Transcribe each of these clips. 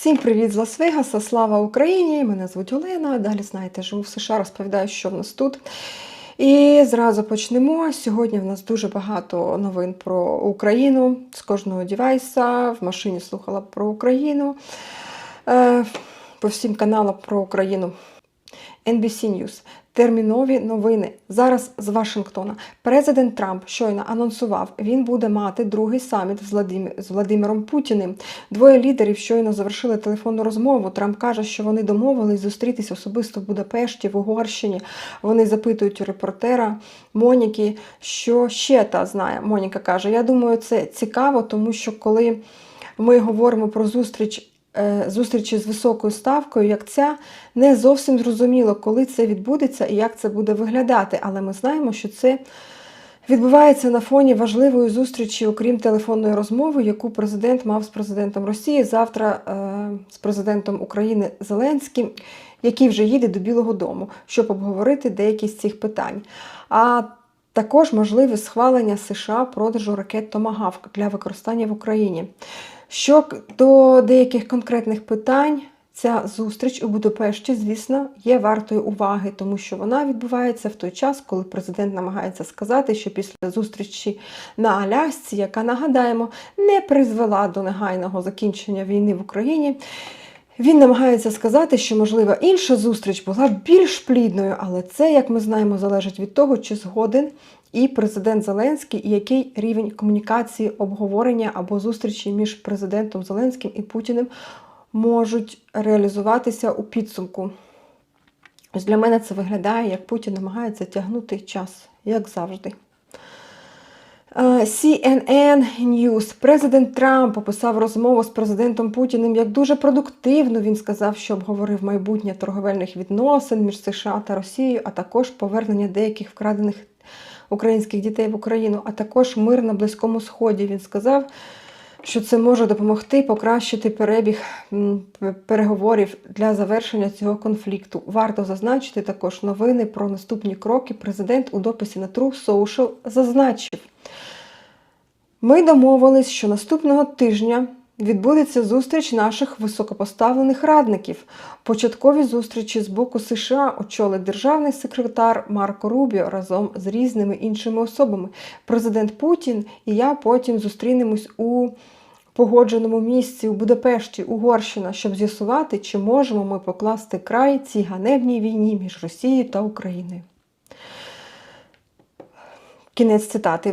Всім привіт з Лас-Вегаса, слава Україні! Мене звуть Олена. Далі знаєте, живу в США, розповідаю, що в нас тут. І зразу почнемо. Сьогодні в нас дуже багато новин про Україну з кожного дівайса. В машині слухала про Україну. Е, По всім каналам про Україну. NBC News. Термінові новини. Зараз з Вашингтона. Президент Трамп щойно анонсував, він буде мати другий саміт з, Владим... з Владимиром Путіним. Двоє лідерів щойно завершили телефонну розмову. Трамп каже, що вони домовились зустрітись особисто в Будапешті, в Угорщині. Вони запитують у репортера Моніки, що ще та знає. Моніка каже: Я думаю, це цікаво, тому що коли ми говоримо про зустріч зустрічі з високою ставкою, як ця, не зовсім зрозуміло, коли це відбудеться і як це буде виглядати. Але ми знаємо, що це відбувається на фоні важливої зустрічі, окрім телефонної розмови, яку президент мав з президентом Росії завтра е, з президентом України Зеленським, який вже їде до Білого Дому, щоб обговорити деякі з цих питань. А також можливе схвалення США продажу ракет Томагавк для використання в Україні. Що до деяких конкретних питань, ця зустріч у Будапешті, звісно, є вартою уваги, тому що вона відбувається в той час, коли президент намагається сказати, що після зустрічі на Алясці, яка нагадаємо, не призвела до негайного закінчення війни в Україні. Він намагається сказати, що, можливо, інша зустріч була більш плідною, але це, як ми знаємо, залежить від того, чи згоден і президент Зеленський, і який рівень комунікації, обговорення або зустрічі між президентом Зеленським і Путіним можуть реалізуватися у підсумку. Ось для мене це виглядає, як Путін намагається тягнути час, як завжди. Е, CNN News. Президент Трамп описав розмову з президентом Путіним як дуже продуктивну. Він сказав, що обговорив майбутнє торговельних відносин між США та Росією, а також повернення деяких вкрадених українських дітей в Україну, а також мир на Близькому Сході. Він сказав, що це може допомогти покращити перебіг переговорів для завершення цього конфлікту. Варто зазначити також новини про наступні кроки. Президент у дописі на True Social зазначив. Ми домовились, що наступного тижня відбудеться зустріч наших високопоставлених радників. Початкові зустрічі з боку США очолить державний секретар Марко Рубіо разом з різними іншими особами. Президент Путін і я потім зустрінемось у погодженому місці у Будапешті, Угорщина, щоб з'ясувати, чи можемо ми покласти край цій ганебній війні між Росією та Україною. Кінець цитати.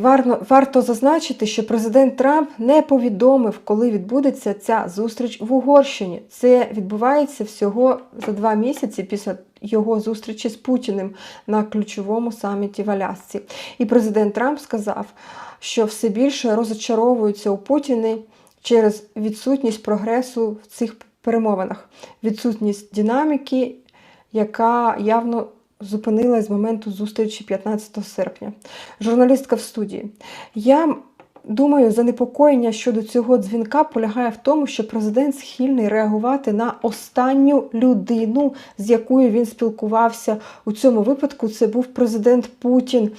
Варто зазначити, що президент Трамп не повідомив, коли відбудеться ця зустріч в Угорщині. Це відбувається всього за два місяці після його зустрічі з Путіним на ключовому саміті в Алясці. І президент Трамп сказав, що все більше розочаровуються у Путіні через відсутність прогресу в цих перемовинах, відсутність динаміки, яка явно зупинилась з моменту зустрічі 15 серпня. Журналістка в студії. Я думаю, занепокоєння щодо цього дзвінка полягає в тому, що президент схильний реагувати на останню людину, з якою він спілкувався. У цьому випадку це був президент Путін.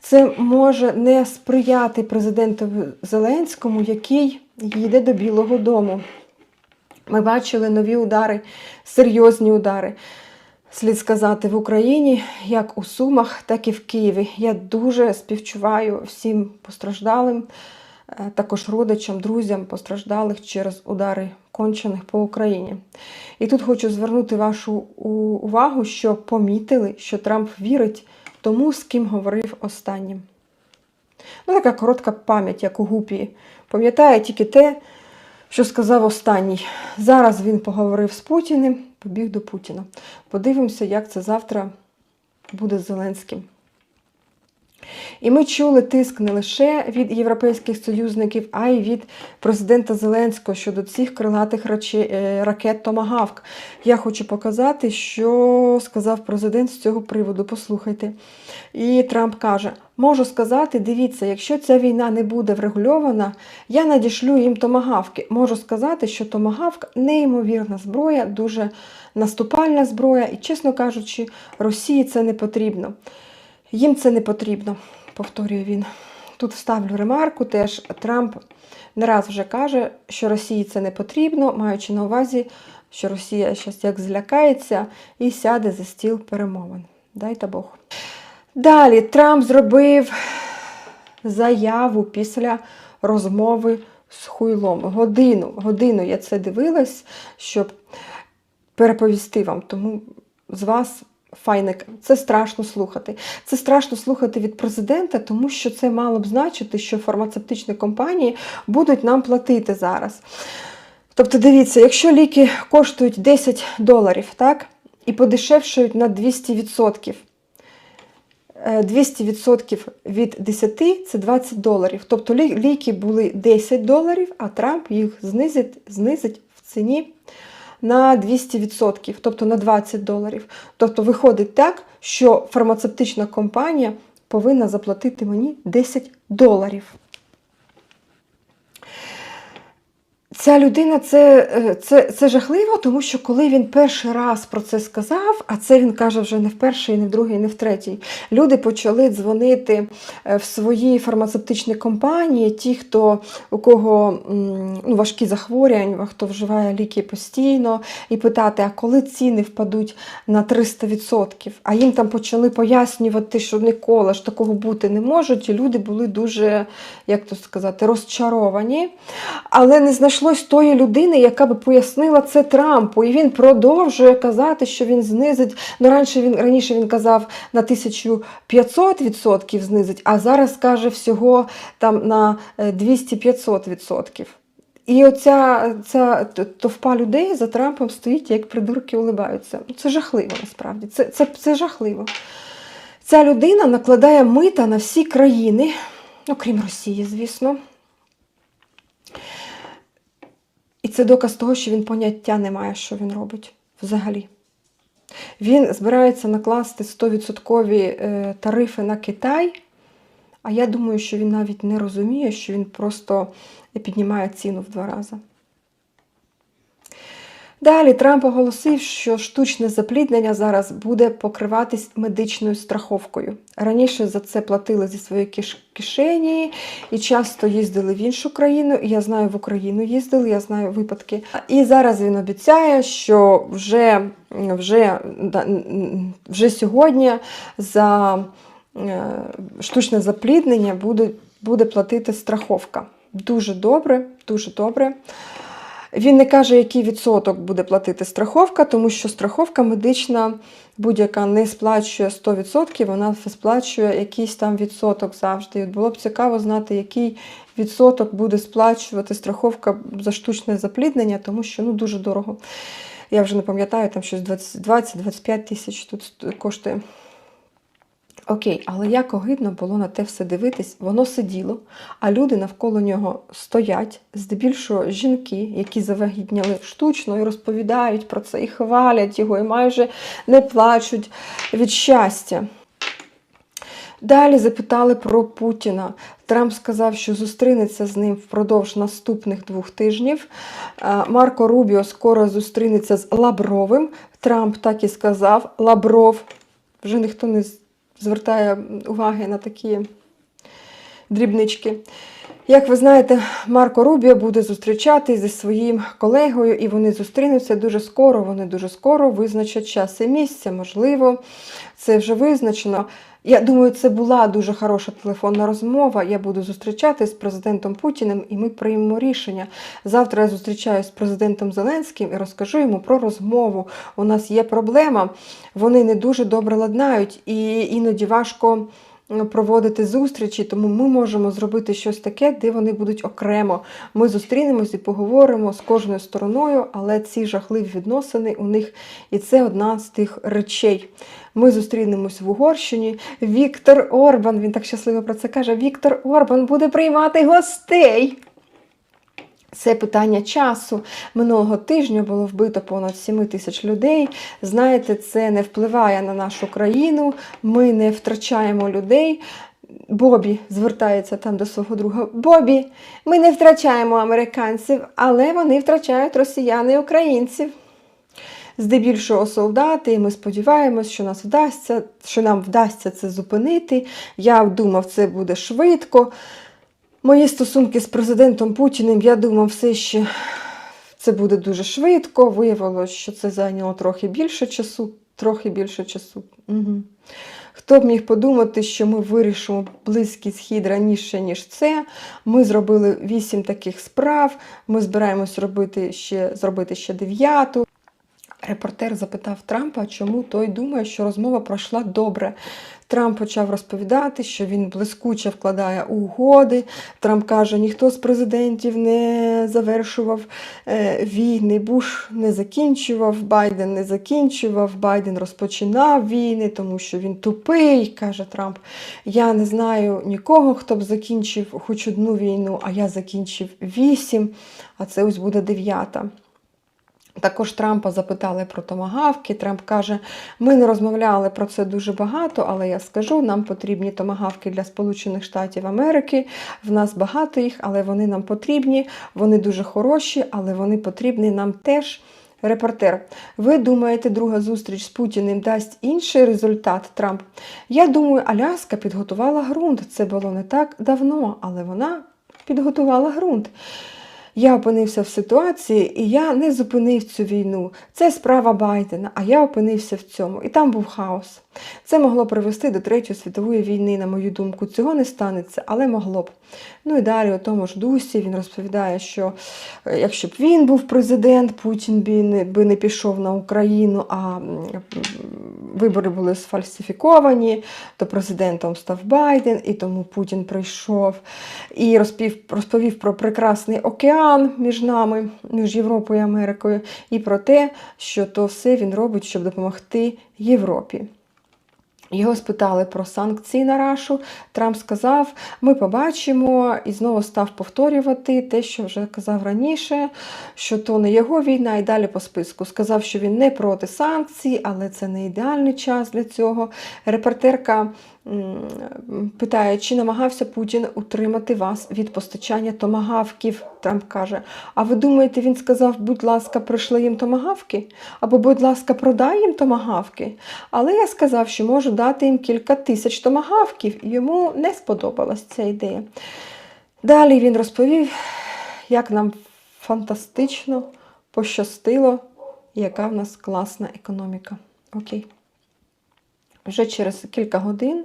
Це може не сприяти президенту Зеленському, який їде до Білого Дому. Ми бачили нові удари, серйозні удари слід сказати, в Україні, як у Сумах, так і в Києві. Я дуже співчуваю всім постраждалим, е, також родичам, друзям постраждалих через удари кончених по Україні. І тут хочу звернути вашу увагу, що помітили, що Трамп вірить тому, з ким говорив останнім. Ну, така коротка пам'ять, як у Гупі. Пам'ятає тільки те, що сказав останній. Зараз він поговорив з Путіним, побіг до Путіна. Подивимося, як це завтра буде з Зеленським. І ми чули тиск не лише від європейських союзників, а й від президента Зеленського щодо цих крилатих ракет Томагавк. Я хочу показати, що сказав президент з цього приводу. Послухайте. І Трамп каже: можу сказати, дивіться, якщо ця війна не буде врегульована, я надішлю їм томагавки. Можу сказати, що томагавк неймовірна зброя, дуже наступальна зброя, і, чесно кажучи, Росії це не потрібно. Їм це не потрібно, повторює він. тут вставлю ремарку, теж Трамп не раз вже каже, що Росії це не потрібно, маючи на увазі, що Росія зараз як злякається і сяде за стіл перемовин. Дайте Бог. Далі Трамп зробив заяву після розмови з хуйлом. Годину, годину я це дивилась, щоб переповісти вам. Тому з вас. Файник, це страшно слухати. Це страшно слухати від президента, тому що це мало б значити, що фармацевтичні компанії будуть нам платити зараз. Тобто, дивіться, якщо ліки коштують 10 доларів, так, і подешевшують на 200%, е, 200% від 10 це 20 доларів. Тобто ліки були 10 доларів, а Трамп їх знизить, знизить в ціні на 200%, тобто на 20 доларів. Тобто виходить так, що фармацевтична компанія повинна заплатити мені 10 доларів. Ця людина це, е, це, це жахливо, тому що коли він перший раз про це сказав, а це він каже вже не в перший, не в другий, не в третій, люди почали дзвонити е, в свої фармацевтичні компанії, ті, хто у кого ну, важкі захворювання, хто вживає ліки постійно, і питати, а коли ціни впадуть на 300%, а їм там почали пояснювати, що ніколи ж такого бути не можуть, і люди були дуже, як то сказати, розчаровані. Але не знайшлось тої людини, яка би пояснила це Трампу. І він продовжує казати, що він знизить. Ну, раніше він раніше він казав на 1500% знизить, а зараз каже всього там на е, 200-500%. І оця ця товпа людей за Трампом стоїть, як придурки улибаються. Ну, Це жахливо насправді. Це, це, це жахливо. Ця людина накладає мита на всі країни, окрім Росії, звісно. І це доказ того, що він поняття не має, що він робить взагалі. Він збирається накласти 100% е, тарифи на Китай, а я думаю, що він навіть не розуміє, що він просто піднімає ціну в два рази. Далі Трамп оголосив, що штучне запліднення зараз буде покриватись медичною страховкою. Раніше за це платили зі своєї кишені і часто їздили в іншу країну. Я знаю, в Україну їздили, я знаю випадки. І зараз він обіцяє, що вже, вже, вже сьогодні за е, штучне запліднення буде, буде платити страховка. Дуже добре, дуже добре. Він не каже, який відсоток буде платити страховка, тому що страховка медична будь-яка не сплачує 100%, вона сплачує якийсь там відсоток завжди. І було б цікаво знати, який відсоток буде сплачувати страховка за штучне запліднення, тому що ну, дуже дорого. Я вже не пам'ятаю, там щось 20-25 тисяч тут коштує. Окей, але як огидно було на те все дивитись, воно сиділо, а люди навколо нього стоять, здебільшого жінки, які завагітняли штучно і розповідають про це, і хвалять його, і майже не плачуть від щастя. Далі запитали про Путіна. Трамп сказав, що зустрінеться з ним впродовж наступних двох тижнів. Е, Марко Рубіо скоро зустрінеться з Лабровим. Трамп так і сказав: Лабров. Вже ніхто не звертає уваги на такі дрібнички. Як ви знаєте, Марко Рубіо буде зустрічатись зі своїм колегою, і вони зустрінуться дуже скоро. Вони дуже скоро визначать час і місце. Можливо, це вже визначено. Я думаю, це була дуже хороша телефонна розмова. Я буду зустрічатись з президентом Путіним, і ми приймемо рішення. Завтра я зустрічаюсь з президентом Зеленським і розкажу йому про розмову. У нас є проблема, вони не дуже добре ладнають, і іноді важко проводити зустрічі, тому ми можемо зробити щось таке, де вони будуть окремо. Ми зустрінемось і поговоримо з кожною стороною, але ці жахливі відносини у них і це одна з тих речей. Ми зустрінемось в Угорщині. Віктор Орбан, він так щасливо про це каже. Віктор Орбан буде приймати гостей. Це питання часу. Минулого тижня було вбито понад 7 тисяч людей. Знаєте, це не впливає на нашу країну. Ми не втрачаємо людей. Бобі звертається там до свого друга. Бобі, ми не втрачаємо американців, але вони втрачають росіян і українців. здебільшого солдати, і ми сподіваємось, що нас вдасться, що нам вдасться це зупинити. Я думав, це буде швидко. Мої стосунки з президентом Путіним, я думав, все ще це буде дуже швидко. Виявилось, що це зайняло трохи більше часу, трохи більше часу. Угу. Хто б міг подумати, що ми вирішимо Близький схід раніше, ніж це. Ми зробили вісім таких справ. Ми збираємось робити ще, зробити ще дев'яту. Репортер запитав Трампа, чому той думає, що розмова пройшла добре. Трамп почав розповідати, що він блискуче вкладає угоди. Трамп каже, ніхто з президентів не завершував е, війни. Буш не закінчував, Байден не закінчував, Байден розпочинав війни, тому що він тупий, каже Трамп. Я не знаю нікого, хто б закінчив хоч одну війну, а я закінчив вісім, а це ось буде дев'ята. Також Трампа запитали про томагавки. Трамп каже: ми не розмовляли про це дуже багато, але я скажу, нам потрібні томагавки для Сполучених Штатів Америки. В нас багато їх, але вони нам потрібні. Вони дуже хороші, але вони потрібні нам теж. Репортер, ви думаєте, друга зустріч з Путіним дасть інший результат Трамп? Я думаю, Аляска підготувала ґрунт. Це було не так давно, але вона підготувала ґрунт. Я опинився в ситуації, і я не зупинив цю війну. Це справа Байдена, а я опинився в цьому. І там був хаос. Це могло привести до Третьої світової війни, на мою думку. Цього не станеться, але могло б. Ну і далі, у тому ж дусі, він розповідає, що е, якщо б він був президент, Путін би не, пішов на Україну, а вибори були сфальсифіковані, то президентом став Байден, і тому Путін прийшов і розповів, розповів про прекрасний океан між нами, між Європою і Америкою, і про те, що то все він робить, щоб допомогти Європі. Його спитали про санкції на Рашу. Трамп сказав: ми побачимо, і знову став повторювати те, що вже казав раніше, що то не його війна, і далі по списку. Сказав, що він не проти санкцій, але це не ідеальний час для цього. Репортерка питає, чи намагався Путін утримати вас від постачання томагавків. Трамп каже: А ви думаєте, він сказав, будь ласка, прийшли їм томагавки? Або, будь ласка, продай їм томагавки. Але я сказав, що можу дати їм кілька тисяч томагавків. Йому не сподобалась ця ідея. Далі він розповів, як нам фантастично пощастило, яка в нас класна економіка. Окей. Вже через кілька годин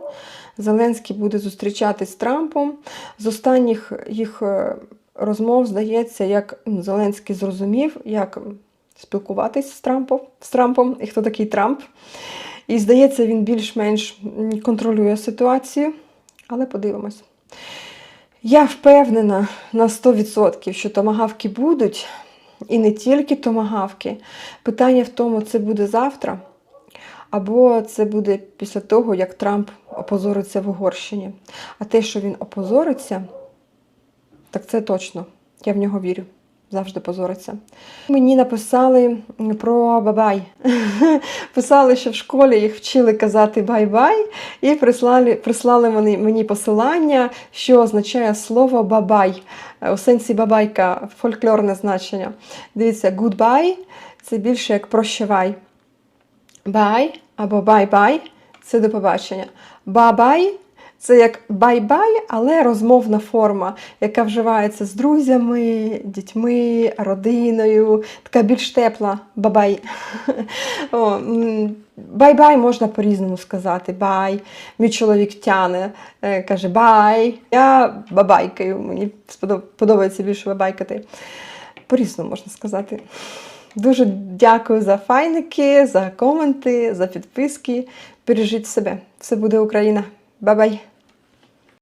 Зеленський буде зустрічатись з Трампом. З останніх їх е, розмов здається, як Зеленський зрозумів, як спілкуватись з Трампом, з Трампом і хто такий Трамп. І здається, він більш-менш контролює ситуацію, але подивимось. Я впевнена на 100%, що томагавки будуть, і не тільки томагавки. Питання в тому, це буде завтра. Або це буде після того, як Трамп опозориться в Угорщині. А те, що він опозориться, так це точно. Я в нього вірю. Завжди позориться. Мені написали про бабай. Писали, що в школі їх вчили казати бай-бай, і прислали прислали мені, мені посилання, що означає слово бабай. У сенсі бабайка, фольклорне значення. Дивіться, goodbye – це більше як прощавай. Бай або бай-бай це до побачення. Бабай це як бай-бай, але розмовна форма, яка вживається з друзями, дітьми, родиною. Така більш тепла бабай. Бай-бай можна по-різному сказати. Бай. Мій чоловік тяне, е, каже бай. Я бабайкаю. Мені подобається більше бабайкати. По-різному можна сказати. Дуже дякую за файники, за коменти, за підписки. Бережіть себе. Все буде Україна. Бай-бай!